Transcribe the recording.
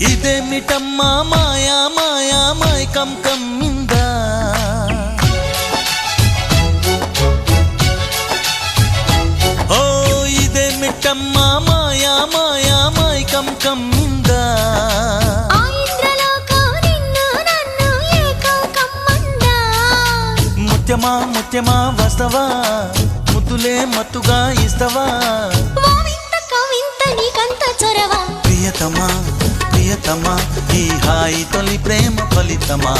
ఇదేమిటమ్మా మాయా మాయా మైకం కమ్మిందా ఓ ఇదేమిటమ్మా మాయా మాయా మైకం కమ్మిందా ముత్యమా ముత్యమా వస్తవా? ముద్దులే మత్తుగా ఇస్తవా? ప్రియతమా ప్రియతమా ఈ హాయి తొలి ప్రేమ ఫలితమా?